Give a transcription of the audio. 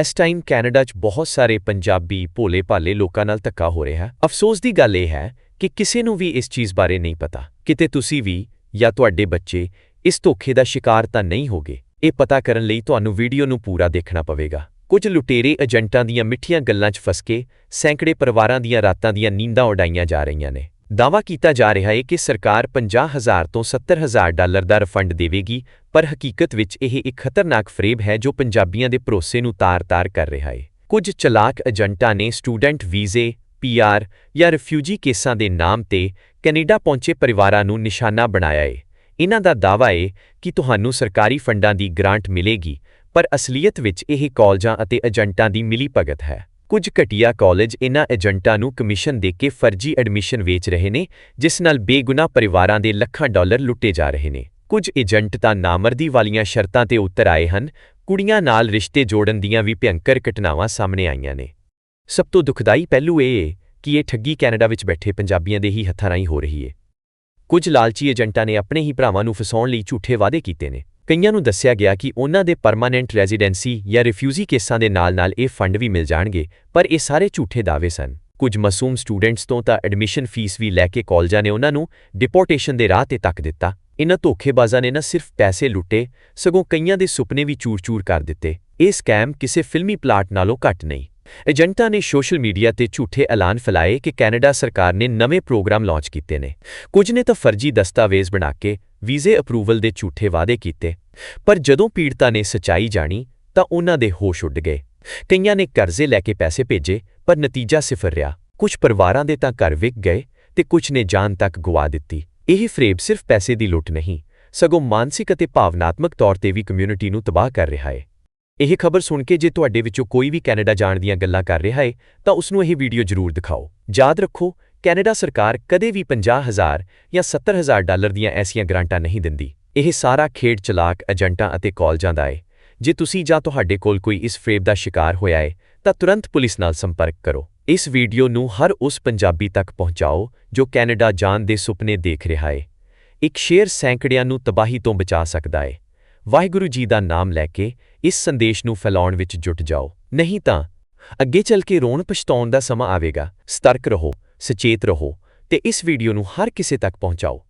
ਇਸ time Canada 'ਚ ਬਹੁਤ ਸਾਰੇ ਪੰਜਾਬੀ ਭੋਲੇ-ਭਾਲੇ ਲੋਕਾਂ ਨਾਲ ਧੱਕਾ ਹੋ ਰਿਹਾ। ਹੈ ਅਫਸੋਸ ਦੀ ਗੱਲ ਇਹ ਹੈ ਕਿ ਕਿਸੇ ਨੂੰ ਵੀ ਇਸ ਚੀਜ਼ ਬਾਰੇ ਨਹੀਂ ਪਤਾ। ਕਿਤੇ ਤੁਸੀਂ ਵੀ ਜਾਂ ਤੁਹਾਡੇ ਬੱਚੇ ਇਸ ਧੋਖੇ ਦਾ ਸ਼ਿਕਾਰ ਤਾਂ ਨਹੀਂ ਹੋਗੇ, ਇਹ ਪਤਾ ਕਰਨ ਲਈ ਤੁਹਾਨੂੰ ਵੀਡੀਓ ਨੂੰ ਪੂਰਾ ਦੇਖਣਾ ਪਵੇਗਾ। ਕੁਝ ਲੁਟੇਰੇ ਏਜੰਟਾਂ ਦੀਆਂ ਮਿੱਠੀਆਂ ਗੱਲਾਂ 'ਚ ਫਸ ਕੇ ਸੈਂਕੜੇ ਪਰਿਵਾਰਾਂ ਦੀਆਂ ਰਾਤਾਂ ਦੀਆਂ ਨੀਂਦਾਂ ਉਡਾਈਆਂ ਜਾ ਰਹੀਆਂ ਨੇ। ਦਾਅਵਾ ਕੀਤਾ ਜਾ ਰਿਹਾ ਹੈ ਕਿ ਸਰਕਾਰ 50000 ਤੋਂ 70000 ਡਾਲਰ ਦਾ ਰਿਫੰਡ ਦੇਵੇਗੀ, ਪਰ ਹਕੀਕਤ ਵਿੱਚ ਇਹ ਇੱਕ ਖਤਰਨਾਕ ਫਰੇਬ ਹੈ ਜੋ ਪੰਜਾਬੀਆਂ ਦੇ ਭਰੋਸੇ ਨੂੰ ਤਾਰ-ਤਾਰ ਕਰ ਰਿਹਾ ਹੈ। ਕੁਝ ਚਲਾਕ ਏਜੰਟਾਂ ਨੇ ਸਟੂਡੈਂਟ ਵੀਜ਼ੇ, ਪੀਆਰ ਜਾਂ ਰਿਫਿਊਜੀ ਕੇਸਾਂ ਦੇ ਨਾਮ ਤੇ ਕੈਨੇਡਾ ਪਹੁੰਚੇ ਪਰਿਵਾਰਾਂ ਨੂੰ ਨਿਸ਼ਾਨਾ ਬਣਾਇਆ ਹੈ। ਇਹਨਾਂ ਦਾ ਦਾਅਵਾ ਹੈ ਕਿ ਤੁਹਾਨੂੰ ਸਰਕਾਰੀ ਫੰਡਾਂ ਦੀ ਗ੍ਰਾਂਟ ਮਿਲੇਗੀ, ਪਰ ਅਸਲੀਅਤ ਵਿੱਚ ਇਹ ਕਾਲਜਾਂ ਅਤੇ ਏਜੰਟਾਂ ਦੀ ਮਿਲੀ ਭਗਤ ਹੈ। ਕੁਝ ਘਟੀਆ ਕਾਲਜ ਇਹਨਾਂ ਏਜੰਟਾਂ ਨੂੰ ਕਮਿਸ਼ਨ ਦੇ ਕੇ ਫਰਜ਼ੀ ਐਡਮਿਸ਼ਨ ਵੇਚ ਰਹੇ ਨੇ, ਜਿਸ ਨਾਲ ਬੇਗੁਨਾਹ ਪਰਿਵਾਰਾਂ ਦੇ ਲੱਖਾਂ ਡਾਲਰ ਲੁੱਟੇ ਜਾ ਰਹੇ ਨੇ। ਕੁਝ ਏਜੰਟ ਤਾਂ ਨਾਮਰਦੀ ਵਾਲੀਆਂ ਸ਼ਰਤਾਂ ਤੇ ਉਤਰ ਆਏ ਹਨ, ਕੁੜੀਆਂ ਨਾਲ ਰਿਸ਼ਤੇ ਜੋੜਨ ਦੀਆਂ ਵੀ ਭਿਅੰਕਰ ਘਟਨਾਵਾਂ ਸਾਹਮਣੇ ਆਈਆਂ ਨੇ। ਸਭ ਤੋਂ ਦੁਖਦਾਈ ਪਹਿਲੂ ਇਹ ਹੈ ਕਿ ਇਹ ਠੱਗੀ ਕੈਨੇਡਾ ਵਿੱਚ ਬੈਠੇ ਪੰਜਾਬੀਆਂ ਦੇ ਹੀ ਹੱਥਾਂ ਰਾਹੀਂ ਹੋ ਰਹੀ ਹੈ ਕੁਝ ਲਾਲਚੀ ਏਜੰਟਾਂ ਨੇ ਆਪਣੇ ਹੀ ਭਰਾਵਾਂ ਨੂੰ ਫਸਾਉਣ ਲਈ ਝੂਠੇ ਵਾਅਦੇ ਕੀਤੇ ਨੇ। ਕਈਆਂ ਨੂੰ ਦੱਸਿਆ ਗਿਆ ਕਿ ਉਹਨਾਂ ਦੇ ਪਰਮਾਨੈਂਟ ਰੈਜ਼ੀਡੈਂਸੀ ਜਾਂ ਰਿਫਿਊਜੀ ਕੇਸਾਂ ਦੇ ਨਾਲ-ਨਾਲ ਇਹ ਫੰਡ ਵੀ ਮਿਲ ਜਾਣਗੇ, ਪਰ ਇਹ ਸਾਰੇ ਝੂਠੇ ਦਾਅਵੇ ਸਨ। ਕੁਝ ਮਾਸੂਮ ਸਟੂਡੈਂਟਸ ਤੋਂ ਤਾਂ ਐਡਮਿਸ਼ਨ ਫੀਸ ਵੀ ਲੈ ਕੇ ਕਾਲਜਾਂ ਨੇ ਉਹਨਾਂ ਨੂੰ ਡਿਪੋਰਟੇਸ਼ਨ ਦੇ ਰਾਹ ਤੇ ਤੱਕ ਦਿੱਤਾ। ਇਨ੍ਹਾਂ ਧੋਖੇਬਾਜ਼ਾਂ ਨੇ ਨਾ ਸਿਰਫ ਪੈਸੇ ਲੁੱਟੇ, ਸਗੋਂ ਕਈਆਂ ਦੇ ਸੁਪਨੇ ਵੀ ਚੂਰ-ਚੂਰ ਕਰ ਦਿੱਤੇ। ਇਹ ਸਕੈਮ ਕਿਸੇ ਫਿਲਮੀ ਪਲਾਟ ਨਾਲੋਂ ਘੱਟ ਨਹੀਂ। ਏਜੰਟਾਂ ਨੇ ਸੋਸ਼ਲ ਮੀਡੀਆ ਤੇ ਝੂਠੇ ਐਲਾਨ ਫੈਲਾਏ ਕਿ ਕੈਨੇਡਾ ਸਰਕਾਰ ਨੇ ਨਵੇਂ ਪ੍ਰੋਗਰਾਮ ਲਾਂਚ ਕੀਤੇ ਨੇ। ਕੁਝ ਨੇ ਤਾਂ ਫਰਜ਼ੀ ਦਸਤਾਵੇਜ਼ ਬਣਾ ਕੇ ਵੀਜ਼ੇ ਅਪਰੂਵਲ ਦੇ ਝੂਠੇ ਵਾਅਦੇ ਕੀਤੇ। ਪਰ ਜਦੋਂ ਪੀੜਤਾ ਨੇ ਸਚਾਈ ਜਾਣੀ, ਤਾਂ ਉਹਨਾਂ ਦੇ ਹੋਸ਼ ਉੱਡ ਗਏ। ਕਈਆਂ ਨੇ ਕਰਜ਼ੇ ਲੈ ਕੇ ਪੈਸੇ ਭੇਜੇ, ਪਰ ਨਤੀਜਾ ਸਿਫਰ ਰਿਹਾ। ਕੁਝ ਪਰਿਵਾਰਾਂ ਦੇ ਤਾਂ ਘਰ ਵਿਕ ਗਏ ਤੇ ਕੁਝ ਨੇ ਜਾਨ ਤੱਕ ਗਵਾ ਦਿੱਤੀ। ਇਹ ਫਰੇਬ ਸਿਰਫ ਪੈਸੇ ਦੀ ਲੁੱਟ ਨਹੀਂ, ਸਗੋਂ ਮਾਨਸਿਕ ਅਤੇ ਭਾਵਨਾਤਮਕ ਤੌਰ ਤੇ ਵੀ ਕਮਿਊਨਿਟੀ ਨੂੰ ਤਬਾਹ ਕਰ ਰਿਹਾ ਹੈ ਇਹ ਖਬਰ ਸੁਣ ਕੇ ਜੇ ਤੁਹਾਡੇ ਵਿੱਚੋਂ ਕੋਈ ਵੀ ਕੈਨੇਡਾ ਜਾਣ ਦੀਆਂ ਗੱਲਾਂ ਕਰ ਰਿਹਾ ਹੈ, ਤਾਂ ਉਸ ਨੂੰ ਇਹ ਵੀਡੀਓ ਜ਼ਰੂਰ ਦਿਖਾਓ। ਯਾਦ ਰੱਖੋ, ਕੈਨੇਡਾ ਸਰਕਾਰ ਕਦੇ ਵੀ 50000 ਜਾਂ 70000 ਡਾਲਰ ਦੀਆਂ ਐਸੀਆਂ ਗ੍ਰਾਂਟਾਂ ਨਹੀਂ ਦਿੰਦੀ। ਇਹ ਸਾਰਾ ਖੇਡ ਚਲਾਕ, ਏਜੰਟਾਂ ਅਤੇ ਕਾਲਜਾਂ ਦਾ ਹੈ ਜੇ ਤੁਸੀਂ ਜਾਂ ਤੁਹਾਡੇ ਕੋਲ ਕੋਈ ਇਸ ਫਰੇਬ ਦਾ ਸ਼ਿਕਾਰ ਹੋਇਆ ਹੈ ਤਾਂ ਤੁਰੰਤ ਪੁਲਿਸ ਨਾਲ ਸੰਪਰਕ ਕਰੋ। ਇਸ ਵੀਡੀਓ ਨੂੰ ਹਰ ਉਸ ਪੰਜਾਬੀ ਤੱਕ ਪਹੁੰਚਾਓ ਜੋ ਕੈਨੇਡਾ ਜਾਣ ਦੇ ਸੁਪਨੇ ਦੇਖ ਰਿਹਾ ਹੈ ਇੱਕ ਸ਼ੇਰ ਸੈਂਕੜਿਆਂ ਨੂੰ ਤਬਾਹੀ ਤੋਂ ਬਚਾ ਸਕਦਾ ਹੈ ਵਾਹਿਗੁਰੂ ਜੀ ਦਾ ਨਾਮ ਲੈ ਕੇ ਇਸ ਸੰਦੇਸ਼ ਨੂੰ ਫੈਲਾਉਣ ਵਿੱਚ ਜੁਟ ਜਾਓ। ਨਹੀਂ ਤਾਂ, ਅੱਗੇ ਚੱਲ ਕੇ ਰੋਣ ਪਛਤਾਉਣ ਦਾ ਸਮਾਂ ਆਵੇਗਾ। ਸਤਰਕ ਰਹੋ, ਸੁਚੇਤ ਰਹੋ ਤੇ ਇਸ ਵੀਡੀਓ ਨੂੰ ਹਰ ਕਿਸੇ ਤੱਕ ਪਹੁੰਚਾਓ।